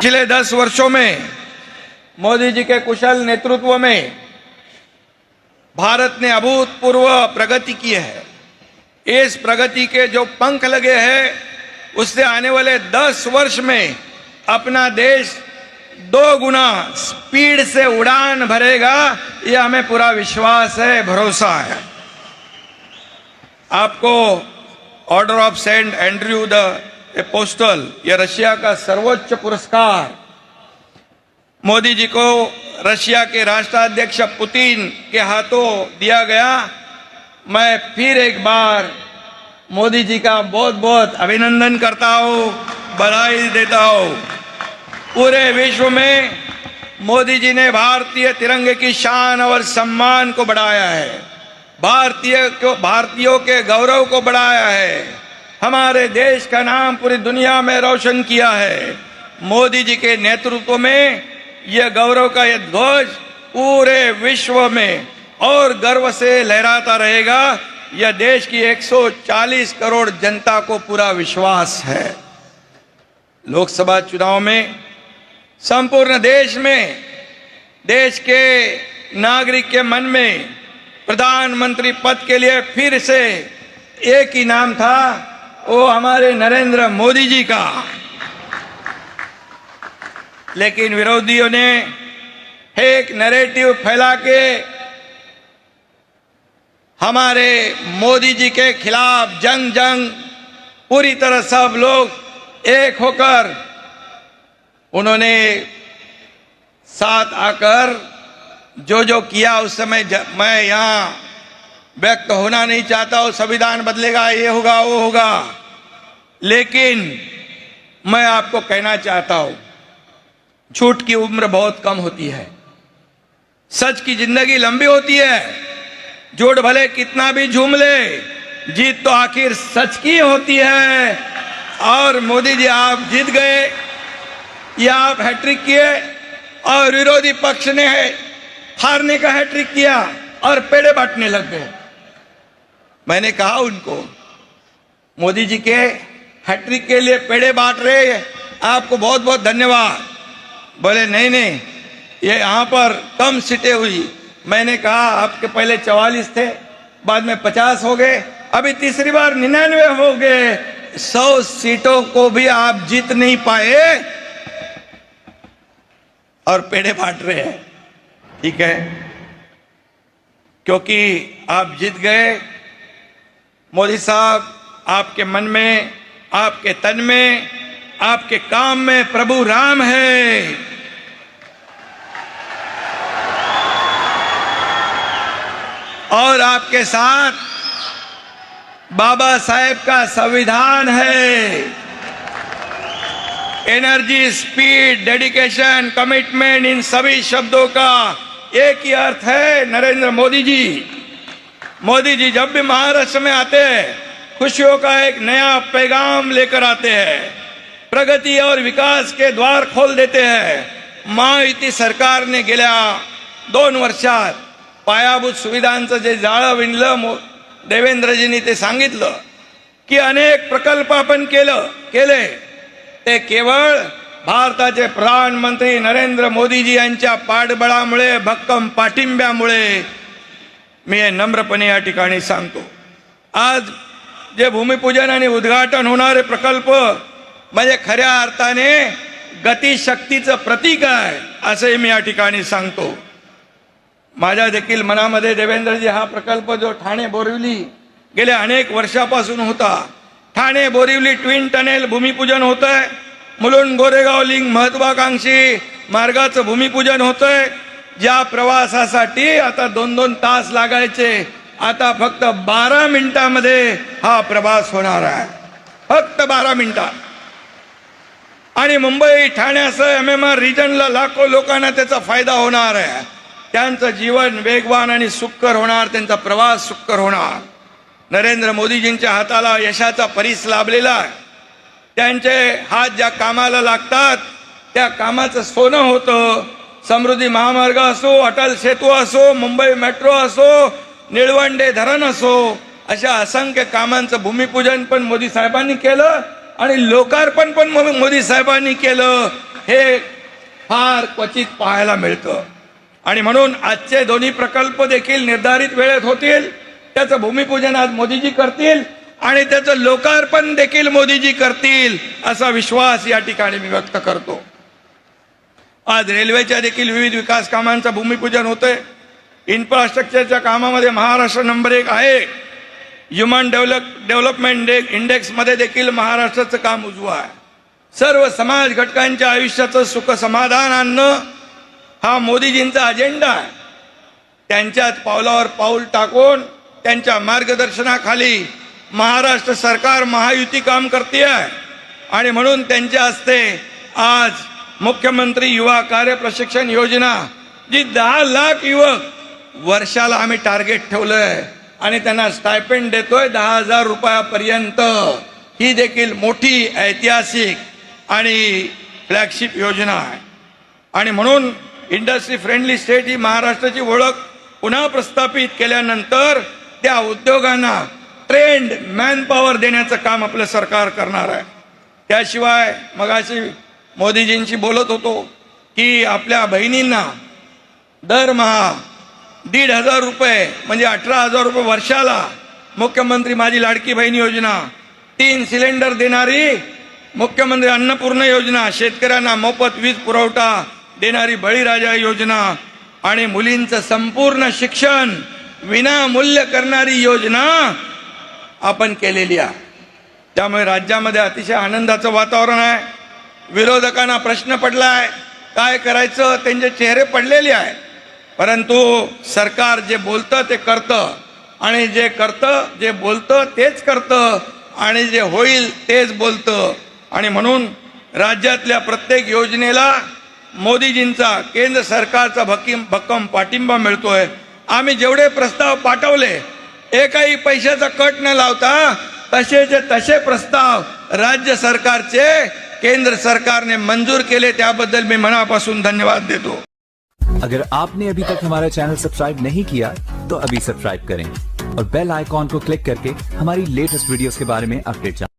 पिछले दस वर्षों में, मोदी जी के कुशल नेतृत्व में, भारत ने अभूतपूर्व प्रगति की है। इस प्रगति के जो पंख लगे हैं, उससे आने वाले दस वर्ष में अपना देश दो गुना स्पीड से उड़ान भरेगा, ये हमें पूरा विश्वास है, भरोसा है। आपको Order of Saint Andrew the Apostle, ये रशिया का सर्वोच्च पुरस्कार। मोदी जी को रशिया के राष्ट्राध्यक्ष पुतिन के हाथों दिया गया। मैं फिर एक बार मोदी जी का बहुत बहुत अभिनंदन करता हूँ, बधाई देता हूँ। पूरे विश्व में मोदी जी ने भारतीय तिरंगे की शान और सम्मान को बढ़ाया है। भारतीय भारतीयों के गौरव को बढ़ाया है। हमारे देश का नाम पूरी दुनिया में रोशन किया है। मोदी जी के नेतृत्व में यह गौरव का यह ध्वज पूरे विश्व में और गर्व से लहराता रहेगा। यह देश की 140 करोड़ जनता को पूरा विश्वास है। लोकसभा चुनाव में, संपूर्ण देश में, देश के नागरिक के मन में प्रधानमंत्री पद के लिए फिर से एक ही नाम था वो हमारे नरेंद्र मोदी जी का। लेकिन विरोधियों ने एक नैरेटिव फैला के हमारे मोदी जी के खिलाफ जंग जंग पूरी तरह सब लोग एक होकर उन्होंने साथ आकर जो जो किया उस समय मैं यहाँ व्यक्त होना नहीं चाहता हूँ संविधान बदलेगा, ये होगा, वो होगा। लेकिन मैं आपको कहना चाहता हूँ, झूठ की उम्र बहुत कम होती है। सच की ज़िंदगी लंबी होती है। झूठ भले कितना भी झूम ले, जीत तो आखिर सच की होती है। और मोदी जी, आप जीत गए, या आप हैट्रिक किए, और विरोधी पक्ष ने हारने का हैट्रिक किया, और पेड़े बांटने लग गए। मैंने कहा उनको, मोदी जी के हैट्रिक के लिए पेड़े बांट रहे आपको बहुत बहुत धन्यवाद। बोले, नहीं नहीं, ये यहाँ पर कम सीटें हुई। मैंने कहा, आपके पहले चवालीस थे, बाद में पचास हो गए, अभी तीसरी बार निन्यानवे हो गए। सौ सीटों को भी आप जीत नहीं पाए। और पेड़े बांट रहे हैं। ठीक है? क्योंकि आप जीत गए मोदी साहब, आपके मन में, आपके तन में, आपके काम में प्रभु राम है। और आपके साथ बाबा साहेब का संविधान है। एनर्जी, स्पीड, डेडिकेशन, कमिटमेंट, इन सभी शब्दों का एक ही अर्थ है, नरेंद्र मोदी जी। मोदी जी जब भी महाराष्ट्र में आते हैं खुशियों का एक नया पैगाम लेकर आते हैं। प्रगती और विकास के द्वार खोल देते हैं। महायुती सरकारने गेल्या दोन वर्षात पायाभूत सुविधांचं जे जाळं विणलं मो- देवेंद्रजींनी ते सांगितलं की अनेक प्रकल्प आपण केलं केले. ते केवळ भारताचे प्रधानमंत्री नरेंद्र मोदीजी यांच्या पाठबळामुळे भक्कम पाठिंब्यामुळे मी हे नम्रपणे या ठिकाणी सांगतो. आज जे भूमिपूजन आणि उद्घाटन होणारे प्रकल्प म्हणजे खऱ्या अर्थाने गतिशक्तीचं प्रतीक आहे असंही मी या ठिकाणी सांगतो. माझ्या देखील मनामध्ये देवेंद्रजी हा प्रकल्प जो ठाणे बोरिवली गेल्या अनेक वर्षापासून होता. ठाणे बोरिवली ट्विन टनेल भूमिपूजन होत आहे मुलुंड गोरेगाव लिंग महत्वाकांक्षी मार्गाचं भूमिपूजन होतंय. या ज्या प्रवासासाठी आता दोन दोन तास लागायचे आता फक्त बारा मिनिटामध्ये हा प्रवास होणार आहे. फक्त बारा मिनिटात आणि मुंबई ठाण्यासह एम एम आर रिजनला लाखो लोकांना त्याचा फायदा होणार आहे. त्यांचं जीवन वेगवान आणि सुखकर होणार त्यांचा प्रवास सुखकर होणार. नरेंद्र मोदीजींच्या हाताला यशाचा परीस लाभलेला आहे. त्यांचे हात ज्या कामाला लागतात त्या कामाचं सोनं होतं समृद्धी महामार्ग असो अटल सेतू असो मुंबई मेट्रो असो निळवंडे धरण असो अशा असंख्य कामांचं भूमिपूजन पण मोदी साहेबांनी केलं आणि लोकार्पण पण मोदी साहेबांनी केलं. हे फार क्वचित पाहायला मिळतं. आणि म्हणून आजचे दोन्ही प्रकल्प देखील निर्धारित वेळेत होतील. त्याचं भूमिपूजन आज मोदीजी करतील आणि त्याचं लोकार्पण देखील मोदीजी करतील असा विश्वास या ठिकाणी मी व्यक्त करतो. आज रेल्वेच्या देखील विविध विकास कामांचं भूमिपूजन होतंय. इन्फ्रास्ट्रक्चरच्या कामामध्ये महाराष्ट्र नंबर एक आहे. ह्युमन डेव्हलप डेव्हलपमेंट डे इंडेक्समध्ये देखील महाराष्ट्राचं काम उजवं आहे. सर्व समाज घटकांच्या आयुष्याचं सुख समाधान आणणं हा मोदीजींचा अजेंडा आहे. त्यांच्याच पावलावर पाऊल टाकून त्यांच्या मार्गदर्शनाखाली महाराष्ट्र सरकार महायुती काम करते आहे आणि म्हणून त्यांच्या हस्ते आज मुख्यमंत्री युवा कार्य प्रशिक्षण योजना जी दहा लाख युवक वर्षाला आम्ही टार्गेट ठेवलंय. आणि त्यांना स्टायपेंड देतोय दहा हजार रुपयापर्यंत. ही देखील मोठी ऐतिहासिक आणि फ्लॅगशिप योजना आहे. आणि म्हणून इंडस्ट्री फ्रेंडली स्टेट ही महाराष्ट्राची ओळख पुन्हा प्रस्थापित केल्यानंतर त्या उद्योगांना ट्रेंड मॅनपॉवर देण्याचं काम आपलं सरकार करणार आहे. त्याशिवाय मगाशी मोदीजींशी बोलत होतो की आपल्या बहिणींना दरमहा दीड हजार रुपये म्हणजे अठरा हजार रुपये वर्षाला मुख्यमंत्री माझी लाडकी बहीण योजना तीन सिलेंडर देणारी मुख्यमंत्री अन्नपूर्ण योजना शेतकऱ्यांना मोफत वीज पुरवठा देणारी बळीराजा योजना आणि मुलींचं संपूर्ण शिक्षण विनामूल्य करणारी योजना आपण केलेली आहे. त्यामुळे राज्यामध्ये अतिशय आनंदाचं वातावरण आहे. विरोधकांना प्रश्न पडला आहे काय करायचं? त्यांचे चेहरे पडलेले आहेत. परंतु सरकार जे बोलतं ते करतं. आणि जे करतं जे बोलतं तेच करतं. आणि जे होईल तेच बोलतं. आणि म्हणून राज्यातल्या प्रत्येक योजनेला मोदीजींचा केंद्र सरकारचा भक्कीम भक्कम पाठिंबा मिळतोय. आम्ही जेवढे प्रस्ताव पाठवले एकही पैशाचा कट न लावता तसेचे तसे प्रस्ताव राज्य सरकारचे केंद्र सरकार ने मंजूर के केले त्याबद्दल में मनापासून धन्यवाद दे दो। अगर आपने अभी तक हमारा चैनल सब्सक्राइब नहीं किया तो अभी सब्सक्राइब करें और बेल आइकॉन को क्लिक करके हमारी लेटेस्ट वीडियोस के बारे में अपडेट